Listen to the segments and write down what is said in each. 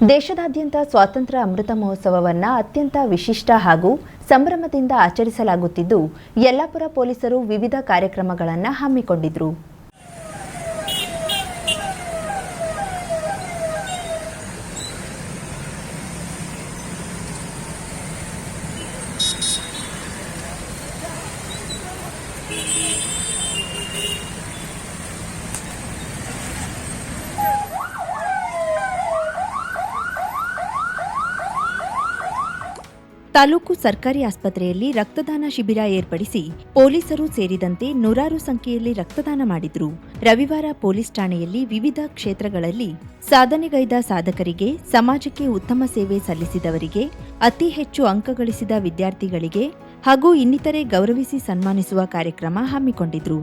ದೇಶದಾದ್ಯಂತ ಸ್ವಾತಂತ್ರ್ಯ ಅಮೃತ ಮಹೋತ್ಸವವನ್ನು ಅತ್ಯಂತ ವಿಶಿಷ್ಟ ಹಾಗೂ ಸಂಭ್ರಮದಿಂದ ಆಚರಿಸಲಾಗುತ್ತಿದ್ದು ಯಲ್ಲಾಪುರ ಪೊಲೀಸರು ವಿವಿಧ ಕಾರ್ಯಕ್ರಮಗಳನ್ನು ಹಮ್ಮಿಕೊಂಡಿದ್ರು. ತಾಲೂಕು ಸರ್ಕಾರಿ ಆಸ್ಪತ್ರೆಯಲ್ಲಿ ರಕ್ತದಾನ ಶಿಬಿರ ಏರ್ಪಡಿಸಿ ಪೊಲೀಸರು ಸೇರಿದಂತೆ ನೂರಾರು ಸಂಖ್ಯೆಯಲ್ಲಿ ರಕ್ತದಾನ ಮಾಡಿದ್ರು. ರವಿವಾರ ಪೊಲೀಸ್ ಠಾಣೆಯಲ್ಲಿ ವಿವಿಧ ಕ್ಷೇತ್ರಗಳಲ್ಲಿ ಸಾಧನೆಗೈದ ಸಾಧಕರಿಗೆ, ಸಮಾಜಕ್ಕೆ ಉತ್ತಮ ಸೇವೆ ಸಲ್ಲಿಸಿದವರಿಗೆ, ಅತಿ ಹೆಚ್ಚು ಅಂಕ ಗಳಿಸಿದ ವಿದ್ಯಾರ್ಥಿಗಳಿಗೆ ಹಾಗೂ ಇನ್ನಿತರೆ ಗೌರವಿಸಿ ಸನ್ಮಾನಿಸುವ ಕಾರ್ಯಕ್ರಮ ಹಮ್ಮಿಕೊಂಡಿದ್ರು.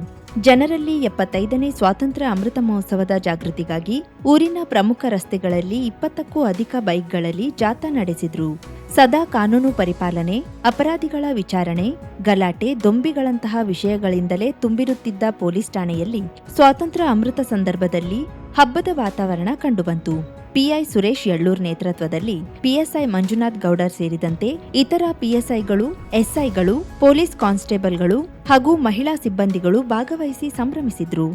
ಜನರಲ್ಲಿ ಎಪ್ಪತ್ತೈದನೇ ಸ್ವಾತಂತ್ರ್ಯ ಅಮೃತ ಮಹೋತ್ಸವದ ಜಾಗೃತಿಗಾಗಿ ಊರಿನ ಪ್ರಮುಖ ರಸ್ತೆಗಳಲ್ಲಿ ಇಪ್ಪತ್ತಕ್ಕೂ ಅಧಿಕ ಬೈಕ್ಗಳಲ್ಲಿ ಜಾಥಾ ನಡೆಸಿದ್ರು. ಸದಾ ಕಾನೂನು ಪರಿಪಾಲನೆ, ಅಪರಾಧಿಗಳ ವಿಚಾರಣೆ, ಗಲಾಟೆ, ದೊಂಬಿಗಳಂತಹ ವಿಷಯಗಳಿಂದಲೇ ತುಂಬಿರುತ್ತಿದ್ದ ಪೊಲೀಸ್ ಠಾಣೆಯಲ್ಲಿ ಸ್ವಾತಂತ್ರ್ಯ ಅಮೃತ ಸಂದರ್ಭದಲ್ಲಿ ಹಬ್ಬದ ವಾತಾವರಣ ಕಂಡುಬಂತು. ಪಿಐ ಸುರೇಶ್ ಯಳ್ಳೂರ್ ನೇತೃತ್ವದಲ್ಲಿ ಪಿಎಸ್ಐ ಮಂಜುನಾಥ್ ಗೌಡರ್ ಸೇರಿದಂತೆ ಇತರ ಪಿಎಸ್ಐಗಳು ಎಸ್ಐಗಳು ಪೊಲೀಸ್ ಕಾನ್ಸ್ಟೇಬಲ್ಗಳು ಹಾಗೂ ಮಹಿಳಾ ಸಿಬ್ಬಂದಿಗಳು ಭಾಗವಹಿಸಿ ಸಂಭ್ರಮಿಸಿದ್ರು.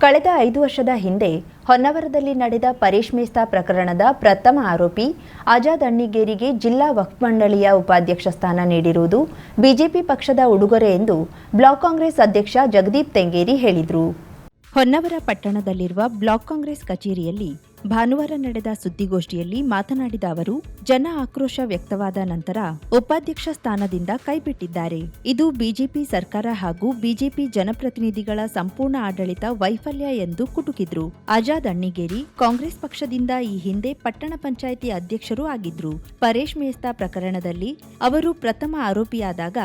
ಕಳೆದ ಐದು ವರ್ಷದ ಹಿಂದೆ ಹೊನ್ನವರದಲ್ಲಿ ನಡೆದ ಪರೇಶ್ ಮೇಸ್ತಾ ಪ್ರಕರಣದ ಪ್ರಥಮ ಆರೋಪಿ ಆಜಾದ್ ಅಣ್ಣಿಗೇರಿಗೆ ಜಿಲ್ಲಾ ವಕ್ಫ್ ಮಂಡಳಿಯ ಉಪಾಧ್ಯಕ್ಷ ಸ್ಥಾನ ನೀಡಿರುವುದು ಬಿಜೆಪಿ ಪಕ್ಷದ ಉಡುಗೊರೆ ಎಂದು ಬ್ಲಾಕ್ ಕಾಂಗ್ರೆಸ್ ಅಧ್ಯಕ್ಷ ಜಗದೀಪ್ ತೆಂಗೇರಿ ಹೇಳಿದರು. ಹೊನ್ನವರ ಪಟ್ಟಣದಲ್ಲಿರುವ ಬ್ಲಾಕ್ ಕಾಂಗ್ರೆಸ್ ಕಚೇರಿಯಲ್ಲಿ ಭಾನುವಾರ ನಡೆದ ಸುದ್ದಿಗೋಷ್ಠಿಯಲ್ಲಿ ಮಾತನಾಡಿದ ಅವರು, ಜನ ಆಕ್ರೋಶ ವ್ಯಕ್ತವಾದ ನಂತರ ಉಪಾಧ್ಯಕ್ಷ ಸ್ಥಾನದಿಂದ ಕೈಬಿಟ್ಟಿದ್ದಾರೆ. ಇದು ಬಿಜೆಪಿ ಸರ್ಕಾರ ಹಾಗೂ ಬಿಜೆಪಿ ಜನಪ್ರತಿನಿಧಿಗಳ ಸಂಪೂರ್ಣ ಆಡಳಿತ ವೈಫಲ್ಯ ಎಂದು ಕುಟುಕಿದ್ರು. ಆಜಾದ್ ಅಣ್ಣಿಗೇರಿ ಕಾಂಗ್ರೆಸ್ ಪಕ್ಷದಿಂದ ಈ ಹಿಂದೆ ಪಟ್ಟಣ ಪಂಚಾಯಿತಿ ಅಧ್ಯಕ್ಷರೂ ಆಗಿದ್ರು. ಪರೇಶ್ ಮೇಸ್ತಾ ಪ್ರಕರಣದಲ್ಲಿ ಅವರು ಪ್ರಥಮ ಆರೋಪಿಯಾದಾಗ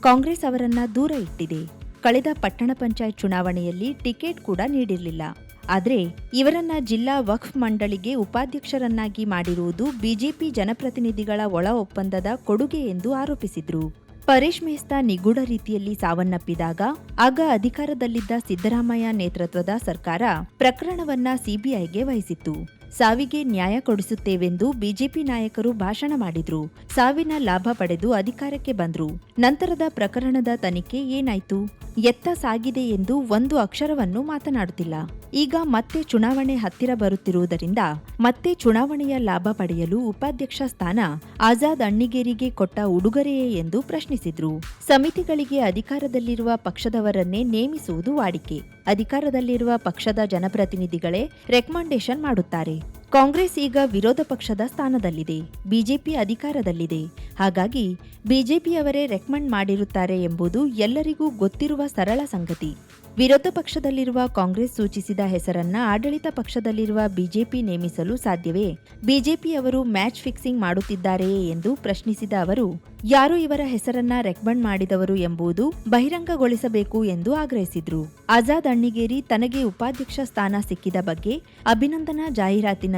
ಕಾಂಗ್ರೆಸ್ ಅವರನ್ನ ದೂರ ಇಟ್ಟಿದೆ. ಕಳೆದ ಪಟ್ಟಣ ಪಂಚಾಯತ್ ಚುನಾವಣೆಯಲ್ಲಿ ಟಿಕೆಟ್ ಕೂಡ ನೀಡಿರಲಿಲ್ಲ. ಆದರೆ ಇವರನ್ನ ಜಿಲ್ಲಾ ವಕ್ಫ್ ಮಂಡಳಿಗೆ ಉಪಾಧ್ಯಕ್ಷರನ್ನಾಗಿ ಮಾಡಿರುವುದು ಬಿಜೆಪಿ ಜನಪ್ರತಿನಿಧಿಗಳ ಒಳ ಒಪ್ಪಂದದ ಕೊಡುಗೆ ಎಂದು ಆರೋಪಿಸಿದ್ರು. ಪರೇಶ್ ಮೇಸ್ತಾ ನಿಗೂಢ ರೀತಿಯಲ್ಲಿ ಸಾವನ್ನಪ್ಪಿದಾಗ, ಆಗ ಅಧಿಕಾರದಲ್ಲಿದ್ದ ಸಿದ್ದರಾಮಯ್ಯ ನೇತೃತ್ವದ ಸರ್ಕಾರ ಪ್ರಕರಣವನ್ನ ಸಿಬಿಐಗೆ ವಹಿಸಿತ್ತು. ಸಾವಿಗೆ ನ್ಯಾಯ ಕೊಡಿಸುತ್ತೇವೆಂದು ಬಿಜೆಪಿ ನಾಯಕರು ಭಾಷಣ ಮಾಡಿದ್ರು. ಸಾವಿನ ಲಾಭ ಪಡೆದು ಅಧಿಕಾರಕ್ಕೆ ಬಂದ್ರು. ನಂತರದ ಪ್ರಕರಣದ ತನಿಖೆ ಏನಾಯ್ತು? ಎತ್ತ ಸಾಗಿದೆ ಎಂದು ಒಂದು ಅಕ್ಷರವನ್ನು ಮಾತನಾಡುತ್ತಿಲ್ಲ. ಈಗ ಮತ್ತೆ ಚುನಾವಣೆ ಹತ್ತಿರ ಬರುತ್ತಿರುವುದರಿಂದ ಮತ್ತೆ ಚುನಾವಣೆಯ ಲಾಭ ಪಡೆಯಲು ಉಪಾಧ್ಯಕ್ಷ ಸ್ಥಾನ ಆಜಾದ್ ಅಣ್ಣಿಗೇರಿಗೆ ಕೊಟ್ಟ ಉಡುಗೊರೆಯೇ ಎಂದು ಪ್ರಶ್ನಿಸಿದ್ರು. ಸಮಿತಿಗಳಿಗೆ ಅಧಿಕಾರದಲ್ಲಿರುವ ಪಕ್ಷದವರನ್ನೇ ನೇಮಿಸುವುದು ವಾಡಿಕೆ. ಅಧಿಕಾರದಲ್ಲಿರುವ ಪಕ್ಷದ ಜನಪ್ರತಿನಿಧಿಗಳೇ ರೆಕಮೆಂಡೇಶನ್ ಮಾಡುತ್ತಾರೆ. ಕಾಂಗ್ರೆಸ್ ಈಗ ವಿರೋಧ ಪಕ್ಷದ ಸ್ಥಾನದಲ್ಲಿದೆ. ಬಿಜೆಪಿ ಅಧಿಕಾರದಲ್ಲಿದೆ. ಹಾಗಾಗಿ ಬಿಜೆಪಿಯವರೇ ರೆಕಮೆಂಡ್ ಮಾಡಿರುತ್ತಾರೆ ಎಂಬುದು ಎಲ್ಲರಿಗೂ ಗೊತ್ತಿರುವ ಸರಳ ಸಂಗತಿ. ವಿರೋಧ ಪಕ್ಷದಲ್ಲಿರುವ ಕಾಂಗ್ರೆಸ್ ಸೂಚಿಸಿದ ಹೆಸರನ್ನ ಆಡಳಿತ ಪಕ್ಷದಲ್ಲಿರುವ ಬಿಜೆಪಿ ನೇಮಿಸಲು ಸಾಧ್ಯವೇ? ಬಿಜೆಪಿಯವರು ಮ್ಯಾಚ್ ಫಿಕ್ಸಿಂಗ್ ಮಾಡುತ್ತಿದ್ದಾರೆಯೇ ಎಂದು ಪ್ರಶ್ನಿಸಿದ ಅವರು, ಯಾರು ಇವರ ಹೆಸರನ್ನ ರೆಕಮೆಂಡ್ ಮಾಡಿದವರು ಎಂಬುದು ಬಹಿರಂಗಗೊಳಿಸಬೇಕು ಎಂದು ಆಗ್ರಹಿಸಿದ್ರು. ಆಜಾದ್ ಅಣ್ಣಿಗೇರಿ ತನಗೆ ಉಪಾಧ್ಯಕ್ಷ ಸ್ಥಾನ ಸಿಕ್ಕಿದ ಬಗ್ಗೆ ಅಭಿನಂದನಾ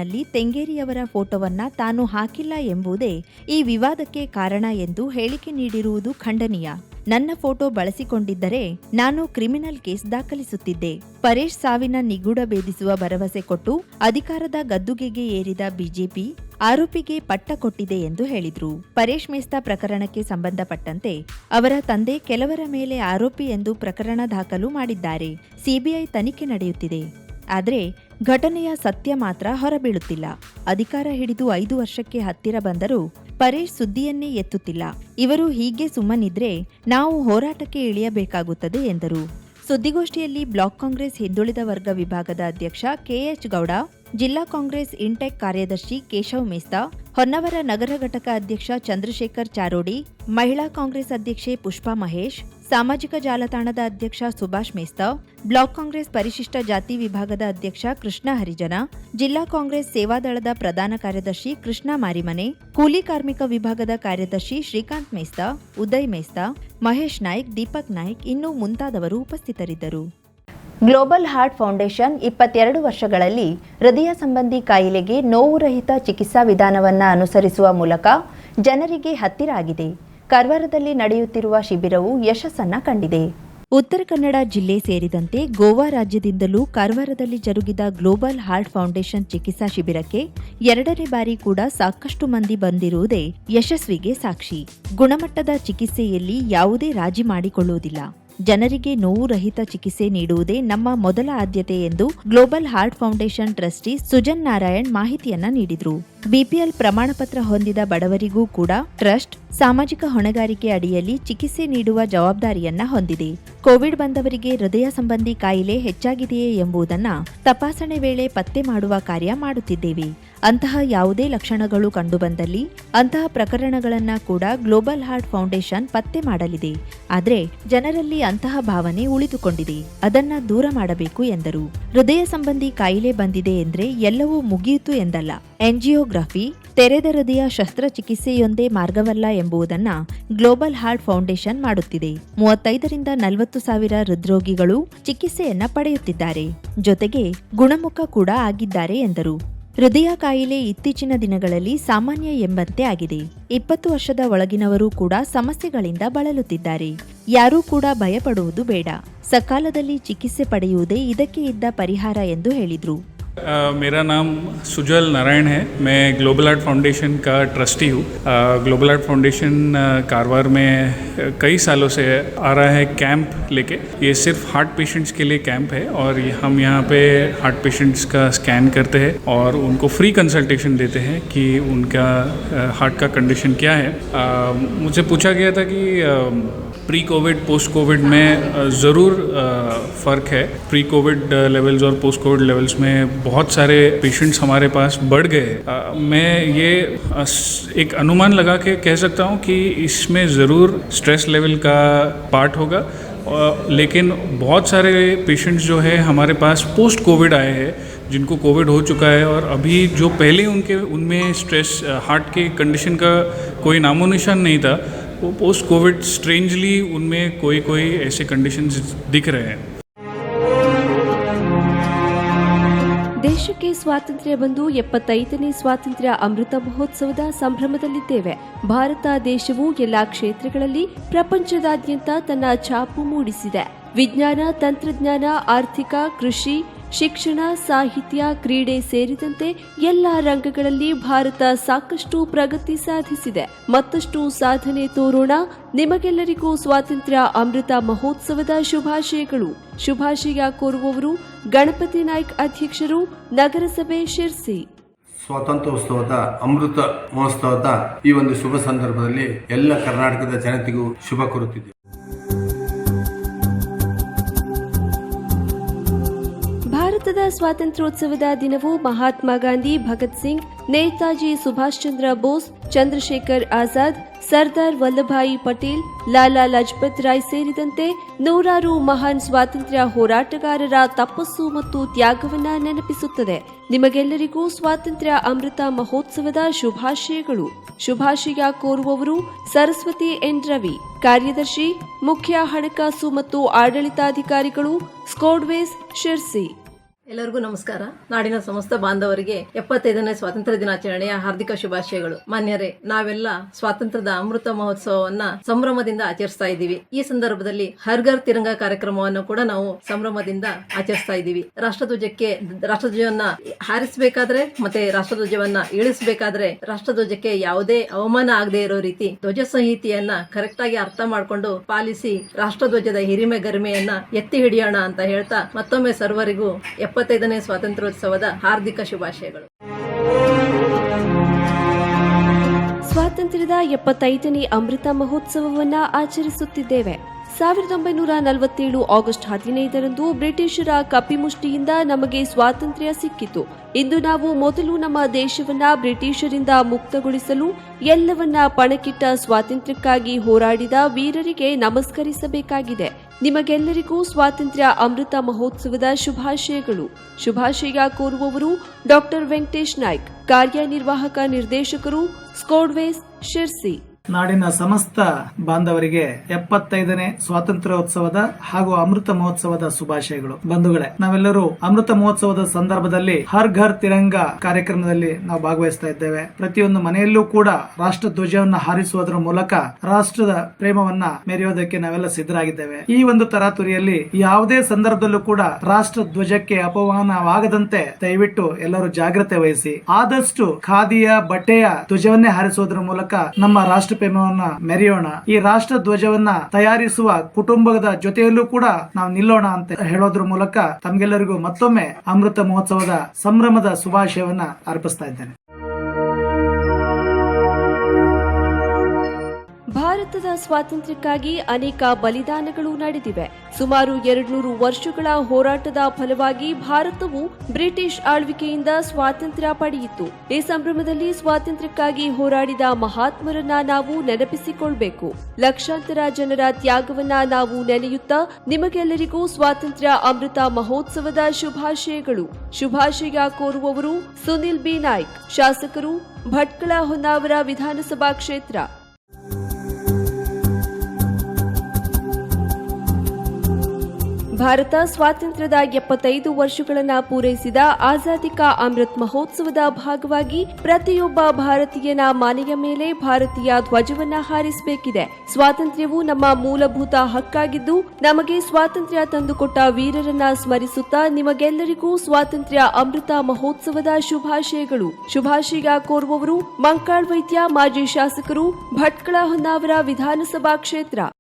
ಜಾಹೀರಾತಿನಲ್ಲಿ ತೆಂಗೇರಿಯವರ ಫೋಟೋವನ್ನ ತಾನು ಹಾಕಿಲ್ಲ ಎಂಬುದೇ ಈ ವಿವಾದಕ್ಕೆ ಕಾರಣ ಎಂದು ಹೇಳಿಕೆ ನೀಡಿರುವುದು ಖಂಡನೀಯ. ನನ್ನ ಫೋಟೋ ಬಳಸಿಕೊಂಡಿದ್ದರೆ ನಾನು ಕ್ರಿಮಿನಲ್ ಕೇಸ್ ದಾಖಲಿಸುತ್ತಿದ್ದೆ. ಪರೇಶ್ ಸಾವಿನ ನಿಗೂಢ ಭೇದಿಸುವ ಭರವಸೆ ಕೊಟ್ಟು ಅಧಿಕಾರದ ಗದ್ದುಗೆಗೆ ಏರಿದ ಬಿಜೆಪಿ ಆರೋಪಿಗೆ ಪಟ್ಟ ಕೊಟ್ಟಿದೆ ಎಂದು ಹೇಳಿದ್ರು. ಪರೇಶ್ ಮೇಸ್ತಾ ಪ್ರಕರಣಕ್ಕೆ ಸಂಬಂಧಪಟ್ಟಂತೆ ಅವರ ತಂದೆ ಕೆಲವರ ಮೇಲೆ ಆರೋಪಿ ಎಂದು ಪ್ರಕರಣ ದಾಖಲು ಮಾಡಿದ್ದಾರೆ. ಸಿಬಿಐ ತನಿಖೆ ನಡೆಯುತ್ತಿದೆ. ಆದರೆ ಘಟನೆಯ ಸತ್ಯ ಮಾತ್ರ ಹೊರಬೀಳುತ್ತಿಲ್ಲ. ಅಧಿಕಾರ ಹಿಡಿದು ಐದು ವರ್ಷಕ್ಕೆ ಹತ್ತಿರ ಬಂದರೂ ಪರೇಶ್ ಸುದ್ದಿಯನ್ನೇ ಎತ್ತುತ್ತಿಲ್ಲ. ಇವರು ಹೀಗೆ ಸುಮ್ಮನಿದ್ರೆ ನಾವು ಹೋರಾಟಕ್ಕೆ ಇಳಿಯಬೇಕಾಗುತ್ತದೆ ಎಂದರು. ಸುದ್ದಿಗೋಷ್ಠಿಯಲ್ಲಿ ಬ್ಲಾಕ್ ಕಾಂಗ್ರೆಸ್ ಹಿಂದುಳಿದ ವರ್ಗ ವಿಭಾಗದ ಅಧ್ಯಕ್ಷ ಕೆಎಚ್ ಗೌಡ ಜಿಲ್ಲಾ ಕಾಂಗ್ರೆಸ್ ಇಂಟೆಕ್ ಕಾರ್ಯದರ್ಶಿ ಕೇಶವ್ ಮೇಸ್ತಾ, ಹೊನ್ನವರ ನಗರ ಘಟಕ ಅಧ್ಯಕ್ಷ ಚಂದ್ರಶೇಖರ್ ಚಾರೋಡಿ, ಮಹಿಳಾ ಕಾಂಗ್ರೆಸ್ ಅಧ್ಯಕ್ಷೆ ಪುಷ್ಪಾ ಮಹೇಶ್, ಸಾಮಾಜಿಕ ಜಾಲತಾಣದ ಅಧ್ಯಕ್ಷ ಸುಭಾಷ್ ಮೇಸ್ತಾ, ಬ್ಲಾಕ್ ಕಾಂಗ್ರೆಸ್ ಪರಿಶಿಷ್ಟ ಜಾತಿ ವಿಭಾಗದ ಅಧ್ಯಕ್ಷ ಕೃಷ್ಣ ಹರಿಜನ, ಜಿಲ್ಲಾ ಕಾಂಗ್ರೆಸ್ ಸೇವಾದಳದ ಪ್ರಧಾನ ಕಾರ್ಯದರ್ಶಿ ಕೃಷ್ಣ ಮಾರಿಮನೆ, ಕೂಲಿ ಕಾರ್ಮಿಕ ವಿಭಾಗದ ಕಾರ್ಯದರ್ಶಿ ಶ್ರೀಕಾಂತ್ ಮೇಸ್ತಾ, ಉದಯ್ ಮೇಸ್ತಾ, ಮಹೇಶ್ ನಾಯ್ಕ್, ದೀಪಕ್ ನಾಯ್ಕ್ ಇನ್ನೂ ಮುಂತಾದವರು ಉಪಸ್ಥಿತರಿದ್ದರು. ಗ್ಲೋಬಲ್ ಹಾರ್ಟ್ ಫೌಂಡೇಶನ್ ಇಪ್ಪತ್ತೆರಡು ವರ್ಷಗಳಲ್ಲಿ ಹೃದಯ ಸಂಬಂಧಿ ಕಾಯಿಲೆಗೆ ನೋವು ರಹಿತ ಚಿಕಿತ್ಸಾ ವಿಧಾನವನ್ನು ಅನುಸರಿಸುವ ಮೂಲಕ ಜನರಿಗೆ ಹತ್ತಿರ ಆಗಿದೆ. ಕರ್ವಾರದಲ್ಲಿ ನಡೆಯುತ್ತಿರುವ ಶಿಬಿರವು ಯಶಸ್ಸನ್ನ ಕಂಡಿದೆ. ಉತ್ತರ ಕನ್ನಡ ಜಿಲ್ಲೆ ಸೇರಿದಂತೆ ಗೋವಾ ರಾಜ್ಯದಿಂದಲೂ ಕಾರವಾರದಲ್ಲಿ ಜರುಗಿದ ಗ್ಲೋಬಲ್ ಹಾರ್ಟ್ ಫೌಂಡೇಶನ್ ಚಿಕಿತ್ಸಾ ಶಿಬಿರಕ್ಕೆ ಎರಡನೇ ಬಾರಿ ಕೂಡ ಸಾಕಷ್ಟು ಮಂದಿ ಬಂದಿರುವುದೇ ಯಶಸ್ವಿಗೆ ಸಾಕ್ಷಿ. ಗುಣಮಟ್ಟದ ಚಿಕಿತ್ಸೆಯಲ್ಲಿ ಯಾವುದೇ ರಾಜಿ ಮಾಡಿಕೊಳ್ಳುವುದಿಲ್ಲ. ಜನರಿಗೆ ನೋವು ರಹಿತ ಚಿಕಿತ್ಸೆ ನೀಡುವುದೇ ನಮ್ಮ ಮೊದಲ ಆದ್ಯತೆ ಎಂದು global heart foundation trustee Sujan Narayan ಮಾಹಿತಿಯನ್ನ ನೀಡಿದರು. ಬಿಪಿಎಲ್ ಪ್ರಮಾಣಪತ್ರ ಹೊಂದಿದ ಬಡವರಿಗೂ ಕೂಡ ಟ್ರಸ್ಟ್ ಸಾಮಾಜಿಕ ಹೊಣೆಗಾರಿಕೆ ಅಡಿಯಲ್ಲಿ ಚಿಕಿತ್ಸೆ ನೀಡುವ ಜವಾಬ್ದಾರಿಯನ್ನ ಹೊಂದಿದೆ. ಕೋವಿಡ್ ಬಂದವರಿಗೆ ಹೃದಯ ಸಂಬಂಧಿ ಕಾಯಿಲೆ ಹೆಚ್ಚಾಗಿದೆಯೇ ಎಂಬುದನ್ನ ತಪಾಸಣೆ ವೇಳೆ ಪತ್ತೆ ಮಾಡುವ ಕಾರ್ಯ ಮಾಡುತ್ತಿದ್ದೇವೆ. ಅಂತಹ ಯಾವುದೇ ಲಕ್ಷಣಗಳು ಕಂಡುಬಂದಲ್ಲಿ ಅಂತಹ ಪ್ರಕರಣಗಳನ್ನ ಕೂಡ ಗ್ಲೋಬಲ್ ಹಾರ್ಟ್ ಫೌಂಡೇಶನ್ ಪತ್ತೆ ಮಾಡಲಿದೆ. ಆದರೆ ಜನರಲ್ಲಿ ಅಂತಹ ಭಾವನೆ ಉಳಿದುಕೊಂಡಿದೆ. ಅದನ್ನ ದೂರ ಮಾಡಬೇಕು ಎಂದರು. ಹೃದಯ ಸಂಬಂಧಿ ಕಾಯಿಲೆ ಬಂದಿದೆ ಎಂದ್ರೆ ಎಲ್ಲವೂ ಮುಗಿಯಿತು ಎಂದಲ್ಲ. ಎಂಜಿಯೋಗ್ರಫಿ ತೆರೆದ ಹೃದಯ ಶಸ್ತ್ರಚಿಕಿತ್ಸೆಯೊಂದೇ ಮಾರ್ಗವಲ್ಲ ಎಂಬುದನ್ನ ಗ್ಲೋಬಲ್ ಹಾರ್ಟ್ ಫೌಂಡೇಶನ್ ಮಾಡುತ್ತಿದೆ. ಮೂವತ್ತೈದರಿಂದ ನಲವತ್ತು ಸಾವಿರ ಹೃದ್ರೋಗಿಗಳು ಚಿಕಿತ್ಸೆಯನ್ನ ಪಡೆಯುತ್ತಿದ್ದಾರೆ. ಜೊತೆಗೆ ಗುಣಮುಖ ಕೂಡ ಆಗಿದ್ದಾರೆ ಎಂದರು. ಹೃದಯ ಕಾಯಿಲೆ ಇತ್ತೀಚಿನ ದಿನಗಳಲ್ಲಿ ಸಾಮಾನ್ಯ ಎಂಬಂತೆ ಆಗಿದೆ. ಇಪ್ಪತ್ತು ವರ್ಷದ ಒಳಗಿನವರು ಕೂಡ ಸಮಸ್ಯೆಗಳಿಂದ ಬಳಲುತ್ತಿದ್ದಾರೆ. ಯಾರೂ ಕೂಡ ಭಯಪಡುವುದು ಬೇಡ. ಸಕಾಲದಲ್ಲಿ ಚಿಕಿತ್ಸೆ ಪಡೆಯುವುದೇ ಇದಕ್ಕೆ ಇದ್ದ ಪರಿಹಾರ ಎಂದು ಹೇಳಿದ್ರು. अ, मेरा नाम सुजल नारायण है। मैं ग्लोबल आर्ट फाउंडेशन का ट्रस्टी हूँ। ग्लोबल आर्ट फाउंडेशन कारवार में कई सालों से आ रहा है कैंप लेके। ये सिर्फ़ हार्ट पेशेंट्स के लिए कैंप है और हम यहाँ पे हार्ट पेशेंट्स का स्कैन करते हैं और उनको फ्री कंसल्टेशन देते हैं कि उनका हार्ट का कंडीशन क्या है। अ, मुझे पूछा गया था कि अ, प्री कोविड पोस्ट कोविड में ज़रूर फ़र्क है। प्री कोविड लेवल्स और पोस्ट कोविड लेवल्स में बहुत सारे पेशेंट्स हमारे पास बढ़ गए। मैं ये एक अनुमान लगा के कह सकता हूँ कि इसमें ज़रूर स्ट्रेस लेवल का पार्ट होगा। लेकिन बहुत सारे पेशेंट्स जो है, हमारे पास पोस्ट कोविड आए हैं, जिनको कोविड हो चुका है और अभी जो पहले उनके, उनमें स्ट्रेस हार्ट के कंडीशन का कोई नामो निशान नहीं था वो पोस्ट कोविड स्ट्रेंजली उनमें कोई कोई ऐसे कंडीशंस दिख रहे हैं ದೇಶಕ್ಕೆ ಸ್ವಾತಂತ್ರ್ಯ ಬಂದು ಎಪ್ಪತ್ತೈದನೇ ಸ್ವಾತಂತ್ರ್ಯ ಅಮೃತ ಮಹೋತ್ಸವದ ಸಂಭ್ರಮದಲ್ಲಿದ್ದೇವೆ ಭಾರತ ದೇಶವು ಎಲ್ಲಾ ಕ್ಷೇತ್ರಗಳಲ್ಲಿ ಪ್ರಪಂಚದಾದ್ಯಂತ ತನ್ನ ಛಾಪು ಮೂಡಿಸಿದೆ ವಿಜ್ಞಾನ ತಂತ್ರಜ್ಞಾನ ಆರ್ಥಿಕ ಕೃಷಿ ಶಿಕ್ಷಣ, ಸಾಹಿತ್ಯ, ಕ್ರೀಡೆ ಸೇರಿದಂತೆ ಎಲ್ಲ ರಂಗಗಳಲ್ಲಿ ಭಾರತ ಸಾಕಷ್ಟು ಪ್ರಗತಿ ಸಾಧಿಸಿದೆ. ಮತ್ತಷ್ಟು ಸಾಧನೆ ತೋರೋಣ. ನಿಮಗೆಲ್ಲರಿಗೂ ಸ್ವಾತಂತ್ರ್ಯ ಅಮೃತ ಮಹೋತ್ಸವದ ಶುಭಾಶಯಗಳು. ಶುಭಾಶಯ ಕೋರುವವರು ಗಣಪತಿ ನಾಯ್ಕ್ ಅಧ್ಯಕ್ಷರು, ನಗರಸಭೆ ಶಿರ್ಸಿ. ಸ್ವಾತಂತ್ರ್ಯೋತ್ಸವದ ಅಮೃತ ಮಹೋತ್ಸವದ ಈ ಒಂದು ಶುಭ ಸಂದರ್ಭದಲ್ಲಿ ಎಲ್ಲ ಕರ್ನಾಟಕದ ಜನತೆಗೂ ಶುಭ ಕೋರುತ್ತಿದ್ದೇವೆ. ಭಾರತದ ಸ್ವಾತಂತ್ರ್ಯೋತ್ಸವದ ದಿನವು ಮಹಾತ್ಮ ಗಾಂಧಿ, ಭಗತ್ ಸಿಂಗ್, ನೇತಾಜಿ ಸುಭಾಷ್ ಚಂದ್ರ ಬೋಸ್, ಚಂದ್ರಶೇಖರ್ ಆಜಾದ್, ಸರ್ದಾರ್ ವಲ್ಲಭಾಯಿ ಪಟೇಲ್, ಲಾಲಾ ಲಜಪತ್ ರಾಯ್ ಸೇರಿದಂತೆ ನೂರಾರು ಮಹಾನ್ ಸ್ವಾತಂತ್ರ್ಯ ಹೋರಾಟಗಾರರ ತಪಸ್ಸು ಮತ್ತು ತ್ಯಾಗವನ್ನ ನೆನಪಿಸುತ್ತದೆ. ನಿಮಗೆಲ್ಲರಿಗೂ ಸ್ವಾತಂತ್ರ್ಯ ಅಮೃತ ಮಹೋತ್ಸವದ ಶುಭಾಶಯಗಳು. ಶುಭಾಶಯ ಕೋರುವವರು ಸರಸ್ವತಿ ಎನ್. ರವಿ. ಕಾರ್ಯದರ್ಶಿ ಮುಖ್ಯ ಹಣಕಾಸು ಮತ್ತು ಆಡಳಿತಾಧಿಕಾರಿಗಳು ಸ್ಕೋಡ್ವೇಸ್ ಶಿರ್ಸಿ. ಎಲ್ಲರಿಗೂ ನಮಸ್ಕಾರ. ನಾಡಿನ ಸಮಸ್ತ ಬಾಂಧವರಿಗೆ ಎಪ್ಪತ್ತೈದನೇ ಸ್ವಾತಂತ್ರ್ಯ ದಿನಾಚರಣೆಯ ಹಾರ್ದಿಕ ಶುಭಾಶಯಗಳು. ಮಾನ್ಯರೇ, ನಾವೆಲ್ಲ ಸ್ವಾತಂತ್ರ್ಯದ ಅಮೃತ ಮಹೋತ್ಸವವನ್ನ ಸಂಭ್ರಮದಿಂದ ಆಚರಿಸ್ತಾ ಇದ್ದೀವಿ. ಈ ಸಂದರ್ಭದಲ್ಲಿ ಹರ್ಗರ್ ತಿರಂಗ ಕಾರ್ಯಕ್ರಮವನ್ನು ಕೂಡ ನಾವು ಸಂಭ್ರಮದಿಂದ ಆಚರಿಸ್ತಾ ಇದ್ದೀವಿ. ರಾಷ್ಟ್ರಧ್ವಜಕ್ಕೆ, ರಾಷ್ಟ್ರಧ್ವಜವನ್ನ ಹಾರಿಸಬೇಕಾದ್ರೆ ಮತ್ತೆ ರಾಷ್ಟ್ರಧ್ವಜವನ್ನ ಇಳಿಸಬೇಕಾದ್ರೆ ರಾಷ್ಟ್ರಧ್ವಜಕ್ಕೆ ಯಾವುದೇ ಅವಮಾನ ಆಗದೆ ಇರೋ ರೀತಿ ಧ್ವಜ ಸಂಹಿತೆಯನ್ನ ಕರೆಕ್ಟ್ ಆಗಿ ಅರ್ಥ ಮಾಡ್ಕೊಂಡು ಪಾಲಿಸಿ ರಾಷ್ಟ್ರಧ್ವಜದ ಹಿರಿಮೆ ಗರಿಮೆಯನ್ನ ಎತ್ತಿ ಹಿಡಿಯೋಣ ಅಂತ ಹೇಳ್ತಾ ಮತ್ತೊಮ್ಮೆ ಸರ್ವರಿಗೂ ಎಪ್ಪತ್ತೈದನೇ ಸ್ವಾತಂತ್ರ್ಯೋತ್ಸವದ ಹಾರ್ದಿಕ ಶುಭಾಶಯಗಳು. ಸ್ವಾತಂತ್ರ್ಯದ ಎಪ್ಪತ್ತೈದನೇ ಅಮೃತ ಮಹೋತ್ಸವವನ್ನ ಆಚರಿಸುತ್ತಿದ್ದೇವೆ. ಸಾವಿರದ ಒಂಬೈನೂರ ನಲವತ್ತೇಳು ಆಗಸ್ಟ್ ಹದಿನೈದರಂದು ಬ್ರಿಟಿಷರ ಕಪಿಮುಷ್ಟಿಯಿಂದ ನಮಗೆ ಸ್ವಾತಂತ್ರ್ಯ ಸಿಕ್ಕಿತು. ಇಂದು ನಾವು ಮೊದಲು ನಮ್ಮ ದೇಶವನ್ನ ಬ್ರಿಟಿಷರಿಂದ ಮುಕ್ತಗೊಳಿಸಲು ಎಲ್ಲವನ್ನ ಪಣಕಿಟ್ಟ ಸ್ವಾತಂತ್ರ್ಯಕ್ಕಾಗಿ ಹೋರಾಡಿದ ವೀರರಿಗೆ ನಮಸ್ಕರಿಸಬೇಕಾಗಿದೆ. ನಿಮಗೆಲ್ಲರಿಗೂ ಸ್ವಾತಂತ್ರ್ಯ ಅಮೃತ ಮಹೋತ್ಸವದ ಶುಭಾಶಯಗಳು. ಶುಭಾಶಯ ಕೋರುವವರು ಡಾಕ್ಟರ್ ವೆಂಕಟೇಶ್ ನಾಯ್ಕ್ ಕಾರ್ಯನಿರ್ವಾಹಕ ನಿರ್ದೇಶಕರು ಸ್ಕೋಡ್ವೇಸ್ ಶಿರ್ಸಿ. ನಾಡಿನ ಸಮಸ್ತ ಬಾಂಧವರಿಗೆ ಎಪ್ಪತ್ತೈದನೇ ಸ್ವಾತಂತ್ರ್ಯೋತ್ಸವದ ಹಾಗೂ ಅಮೃತ ಮಹೋತ್ಸವದ ಶುಭಾಶಯಗಳು. ಬಂಧುಗಳೇ, ನಾವೆಲ್ಲರೂ ಅಮೃತ ಮಹೋತ್ಸವದ ಸಂದರ್ಭದಲ್ಲಿ ಹರ್ ಘರ್ ತಿರಂಗ ಕಾರ್ಯಕ್ರಮದಲ್ಲಿ ನಾವು ಭಾಗವಹಿಸ್ತಾ ಇದ್ದೇವೆ. ಪ್ರತಿಯೊಂದು ಮನೆಯಲ್ಲೂ ಕೂಡ ರಾಷ್ಟ್ರ ಧ್ವಜವನ್ನು ಹಾರಿಸುವುದರ ಮೂಲಕ ರಾಷ್ಟ್ರದ ಪ್ರೇಮವನ್ನ ಮೆರೆಯೋದಕ್ಕೆ ನಾವೆಲ್ಲ ಸಿದ್ಧರಾಗಿದ್ದೇವೆ. ಈ ಒಂದು ತರಾತುರಿಯಲ್ಲಿ ಯಾವುದೇ ಸಂದರ್ಭದಲ್ಲೂ ಕೂಡ ರಾಷ್ಟ್ರ ಧ್ವಜಕ್ಕೆ ಅಪಮಾನವಾಗದಂತೆ ದಯವಿಟ್ಟು ಎಲ್ಲರೂ ಜಾಗ್ರತೆ ವಹಿಸಿ. ಆದಷ್ಟು ಖಾದಿಯ ಬಟ್ಟೆಯ ಧ್ವಜವನ್ನೇ ಹಾರಿಸುವುದರ ಮೂಲಕ ನಮ್ಮ ರಾಷ್ಟ್ರ ಪ್ರೇಮವನ್ನ ಮೆರೆಯೋಣ, ಈ ರಾಷ್ಟ್ರ ಧ್ವಜವನ್ನ ತಯಾರಿಸುವ ಕುಟುಂಬದ ಜೊತೆಯಲ್ಲೂ ಕೂಡ ನಾವು ನಿಲ್ಲೋಣ ಅಂತ ಹೇಳೋದ್ರ ಮೂಲಕ ತಮ್ಗೆಲ್ಲರಿಗೂ ಮತ್ತೊಮ್ಮೆ ಅಮೃತ ಮಹೋತ್ಸವದ ಸಂಭ್ರಮದ ಶುಭಾಶಯವನ್ನ ಅರ್ಪಿಸ್ತಾ ಇದ್ದೇನೆ. ಭಾರತದ ಸ್ವಾತಂತ್ರ್ಯಕ್ಕಾಗಿ ಅನೇಕ ಬಲಿದಾನಗಳು ನಡೆದಿವೆ. ಸುಮಾರು ಎರಡ್ನೂರು ವರ್ಷಗಳ ಹೋರಾಟದ ಫಲವಾಗಿ ಭಾರತವು ಬ್ರಿಟಿಷ್ ಆಳ್ವಿಕೆಯಿಂದ ಸ್ವಾತಂತ್ರ್ಯ ಪಡೆಯಿತು. ಈ ಸಂಭ್ರಮದಲ್ಲಿ ಸ್ವಾತಂತ್ರ್ಯಕ್ಕಾಗಿ ಹೋರಾಡಿದ ಮಹಾತ್ಮರನ್ನ ನಾವು ನೆನಪಿಸಿಕೊಳ್ಬೇಕು. ಲಕ್ಷಾಂತರ ಜನರ ತ್ಯಾಗವನ್ನ ನಾವು ನೆನೆಯುತ್ತಾ ನಿಮಗೆಲ್ಲರಿಗೂ ಸ್ವಾತಂತ್ರ್ಯ ಅಮೃತ ಮಹೋತ್ಸವದ ಶುಭಾಶಯಗಳು. ಶುಭಾಶಯ ಕೋರುವವರು ಸುನಿಲ್ ಬಿ. ನಾಯ್ಕ್, ಶಾಸಕರು ಭಟ್ಕಳ ಹೊನ್ನಾವರ ವಿಧಾನಸಭಾ ಕ್ಷೇತ್ರ. ಭಾರತ ಸ್ವಾತಂತ್ರ್ಯದ ಎಪ್ಪತ್ತೈದು ವರ್ಷಗಳನ್ನ ಪೂರೈಸಿದ ಆಜಾದಿ ಕಾ ಅಮೃತ್ ಮಹೋತ್ಸವದ ಭಾಗವಾಗಿ ಪ್ರತಿಯೊಬ್ಬ ಭಾರತೀಯನ ಮನೆಯ ಮೇಲೆ ಭಾರತೀಯ ಧ್ವಜವನ್ನ ಹಾರಿಸಬೇಕಿದೆ. ಸ್ವಾತಂತ್ರ್ಯವು ನಮ್ಮ ಮೂಲಭೂತ ಹಕ್ಕಾಗಿದ್ದು, ನಮಗೆ ಸ್ವಾತಂತ್ರ್ಯ ತಂದುಕೊಟ್ಟ ವೀರರನ್ನ ಸ್ಮರಿಸುತ್ತಾ ನಿಮಗೆಲ್ಲರಿಗೂ ಸ್ವಾತಂತ್ರ್ಯ ಅಮೃತ ಮಹೋತ್ಸವದ ಶುಭಾಶಯಗಳು. ಶುಭಾಶಯ ಕೋರುವವರು ಮಂಕಾಳ್ ವೈದ್ಯ, ಮಾಜಿ ಶಾಸಕರು ಭಟ್ಕಳ ಹೊನ್ನಾವರ ವಿಧಾನಸಭಾ ಕ್ಷೇತ್ರ.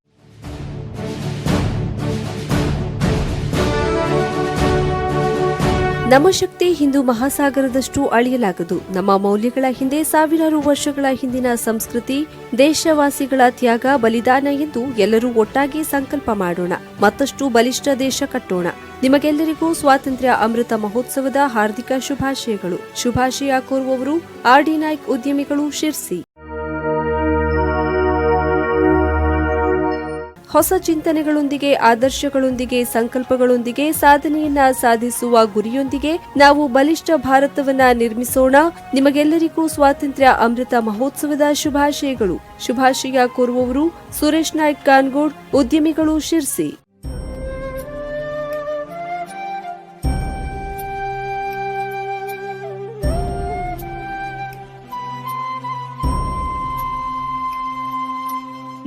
ನಮ್ಮ ಶಕ್ತಿ ಹಿಂದೂ ಮಹಾಸಾಗರದಷ್ಟು ಅಳಿಯಲಾಗದು. ನಮ್ಮ ಮೌಲ್ಯಗಳ ಹಿಂದೆ ಸಾವಿರಾರು ವರ್ಷಗಳ ಹಿಂದಿನ ಸಂಸ್ಕೃತಿ, ದೇಶವಾಸಿಗಳ ತ್ಯಾಗ, ಬಲಿದಾನ ಎಂದು ಎಲ್ಲರೂ ಒಟ್ಟಾಗಿ ಸಂಕಲ್ಪ ಮಾಡೋಣ. ಮತ್ತಷ್ಟು ಬಲಿಷ್ಠ ದೇಶ ಕಟ್ಟೋಣ. ನಿಮಗೆಲ್ಲರಿಗೂ ಸ್ವಾತಂತ್ರ್ಯ ಅಮೃತ ಮಹೋತ್ಸವದ ಹಾರ್ದಿಕ ಶುಭಾಶಯಗಳು. ಶುಭಾಶಯ ಕೋರುವವರು ಆರ್ ಡಿ ನಾಯ್ಕ್ ಉದ್ಯಮಿಗಳು ಶಿರ್ಸಿ. ಹೊಸ ಚಿಂತನೆಗಳೊಂದಿಗೆ, ಆದರ್ಶಗಳೊಂದಿಗೆ, ಸಂಕಲ್ಪಗಳೊಂದಿಗೆ ಸಾಧನೆಯನ್ನ ಸಾಧಿಸುವ ಗುರಿಯೊಂದಿಗೆ ನಾವು ಬಲಿಷ್ಠ ಭಾರತವನ್ನ ನಿರ್ಮಿಸೋಣ. ನಿಮಗೆಲ್ಲರಿಗೂ ಸ್ವಾತಂತ್ರ್ಯ ಅಮೃತ ಮಹೋತ್ಸವದ ಶುಭಾಶಯಗಳು. ಶುಭಾಶಯ ಕೋರುವವರು ಸುರೇಶ್ ನಾಯ್ಕ್ ಕಾನ್ಗೋಡ್, ಉದ್ಯಮಿಗಳು ಶಿರ್ಸಿ.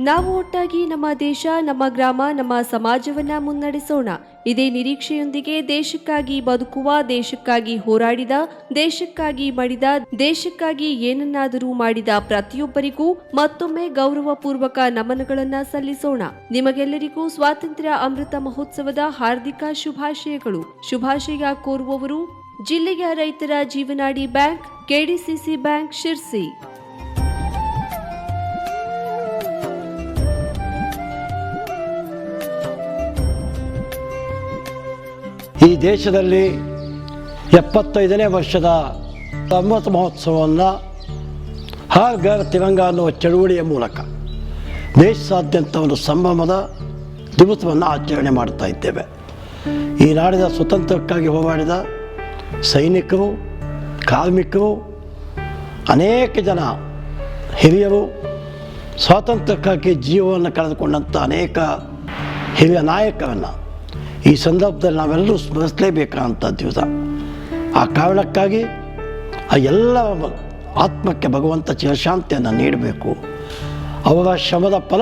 ನಾವು ಒಟ್ಟಾಗಿ ನಮ್ಮ ದೇಶ, ನಮ್ಮ ಗ್ರಾಮ, ನಮ್ಮ ಸಮಾಜವನ್ನ ಮುನ್ನಡೆಸೋಣ. ಇದೇ ನಿರೀಕ್ಷೆಯೊಂದಿಗೆ ದೇಶಕ್ಕಾಗಿ ಬದುಕುವ, ದೇಶಕ್ಕಾಗಿ ಹೋರಾಡಿದ, ದೇಶಕ್ಕಾಗಿ ಮಡಿದ, ದೇಶಕ್ಕಾಗಿ ಏನನ್ನಾದರೂ ಮಾಡಿದ ಪ್ರತಿಯೊಬ್ಬರಿಗೂ ಮತ್ತೊಮ್ಮೆ ಗೌರವಪೂರ್ವಕ ನಮನಗಳನ್ನ ಸಲ್ಲಿಸೋಣ. ನಿಮಗೆಲ್ಲರಿಗೂ ಸ್ವಾತಂತ್ರ್ಯ ಅಮೃತ ಮಹೋತ್ಸವದ ಹಾರ್ದಿಕ ಶುಭಾಶಯಗಳು. ಶುಭಾಶಯ ಕೋರುವವರು ಜಿಲ್ಲೆಯ ರೈತರ ಜೀವನಾಡಿ ಬ್ಯಾಂಕ್, ಕೆಡಿಸಿಸಿ ಬ್ಯಾಂಕ್, ಶಿರ್ಸಿ. ಈ ದೇಶದಲ್ಲಿ ಎಪ್ಪತ್ತೈದನೇ ವರ್ಷದ ಅಮೃತ ಮಹೋತ್ಸವವನ್ನು ಹರ್ ಘರ್ ತಿರಂಗ ಅನ್ನುವ ಚಳುವಳಿಯ ಮೂಲಕ ದೇಶಾದ್ಯಂತ ಒಂದು ಸಂಭ್ರಮದ ದಿವಸವನ್ನು ಆಚರಣೆ ಮಾಡ್ತಾ ಇದ್ದೇವೆ. ಈ ನಾಡಿನ ಸ್ವತಂತ್ರಕ್ಕಾಗಿ ಹೋರಾಡಿದ ಸೈನಿಕರು, ಕಾರ್ಮಿಕರು, ಅನೇಕ ಜನ ಹಿರಿಯರು ಸ್ವಾತಂತ್ರ್ಯಕ್ಕಾಗಿ ಜೀವವನ್ನು ಕಳೆದುಕೊಂಡಂಥ ಅನೇಕ ಹಿರಿಯ ನಾಯಕರನ್ನು ಈ ಸಂದರ್ಭದಲ್ಲಿ ನಾವೆಲ್ಲರೂ ಸ್ಮರಿಸಲೇಬೇಕಾದಂಥ ದಿವಸ. ಆ ಕಾರಣಕ್ಕಾಗಿ ಆ ಎಲ್ಲ ಆತ್ಮಕ್ಕೆ ಭಗವಂತ ಚಿರಶಾಂತಿಯನ್ನು ನೀಡಬೇಕು. ಅವರ ಶ್ರಮದ ಫಲ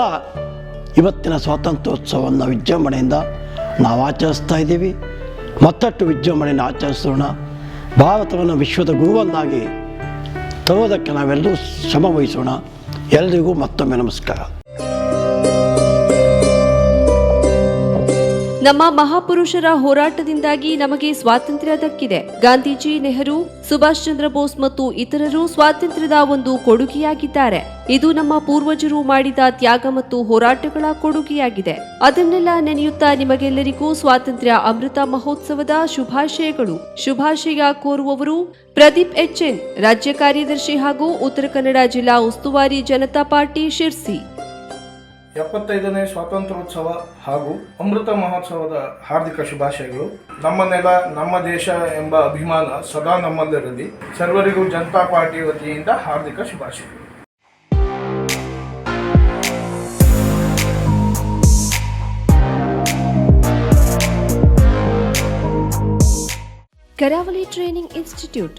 ಇವತ್ತಿನ ಸ್ವಾತಂತ್ರ್ಯೋತ್ಸವವನ್ನು ವಿಜೃಂಭಣೆಯಿಂದ ನಾವು ಆಚರಿಸ್ತಾ ಇದ್ದೀವಿ. ಮತ್ತಷ್ಟು ವಿಜೃಂಭಣೆಯನ್ನು ಆಚರಿಸೋಣ. ಭಾರತವನ್ನು ವಿಶ್ವದ ಗುರುವನ್ನಾಗಿ ತರೋದಕ್ಕೆ ನಾವೆಲ್ಲರೂ ಶ್ರಮ ವಹಿಸೋಣ. ಎಲ್ರಿಗೂ ಮತ್ತೊಮ್ಮೆ ನಮಸ್ಕಾರ. ನಮ್ಮ ಮಹಾಪುರುಷರ ಹೋರಾಟದಿಂದಾಗಿ ನಮಗೆ ಸ್ವಾತಂತ್ರ್ಯ ದಕ್ಕಿದೆ. ಗಾಂಧೀಜಿ, ನೆಹರು, ಸುಭಾಷ್ ಚಂದ್ರ ಬೋಸ್ ಮತ್ತು ಇತರರು ಸ್ವಾತಂತ್ರ್ಯದ ಒಂದು ಕೊಡುಗೆಯಾಗಿದ್ದಾರೆ. ಇದು ನಮ್ಮ ಪೂರ್ವಜರು ಮಾಡಿದ ತ್ಯಾಗ ಮತ್ತು ಹೋರಾಟಗಳ ಕೊಡುಗೆಯಾಗಿದೆ. ಅದನ್ನೆಲ್ಲ ನೆನೆಯುತ್ತಾ ನಿಮಗೆಲ್ಲರಿಗೂ ಸ್ವಾತಂತ್ರ್ಯ ಅಮೃತ ಮಹೋತ್ಸವದ ಶುಭಾಶಯಗಳು. ಶುಭಾಶಯ ಕೋರುವವರು ಪ್ರದೀಪ್ ಎಚ್ಎನ್ ರಾಜ್ಯ ಕಾರ್ಯದರ್ಶಿ ಹಾಗೂ ಉತ್ತರ ಕನ್ನಡ ಜಿಲ್ಲಾ ಉಸ್ತುವಾರಿ ಜನತಾ ಪಾರ್ಟಿ ಶಿರ್ಸಿ. ಎಪ್ಪತ್ತೈದನೇ ಸ್ವಾತಂತ್ರ್ಯೋತ್ಸವ ಹಾಗೂ ಅಮೃತ ಮಹೋತ್ಸವದ ಹಾರ್ದಿಕ ಶುಭಾಶಯಗಳು. ನಮ್ಮ ನೆಲ, ನಮ್ಮ ದೇಶ ಎಂಬ ಅಭಿಮಾನ ಸದಾ ನಮ್ಮಲ್ಲಿರಲಿ. ಸರ್ವರಿಗೂ ಜನತಾ ಪಾರ್ಟಿ ವತಿಯಿಂದ ಹಾರ್ದಿಕ ಶುಭಾಶಯಗಳು. Karavali training institute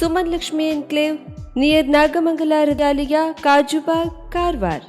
Suman Lakshmi enclave near Nagamangala Hrudalaya Kajubag Karwar.